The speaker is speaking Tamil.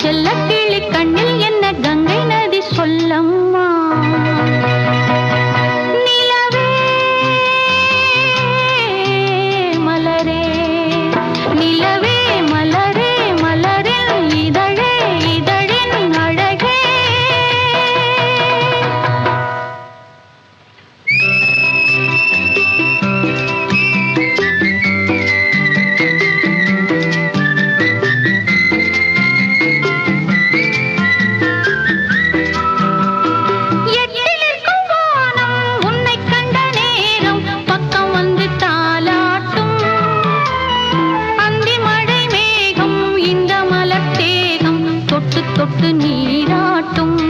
செல்ல கிளி கண்ணில் என்ன கங்கை நதி சொல்லம்மா? தொட்டு தொட்டு நீராட்டும்.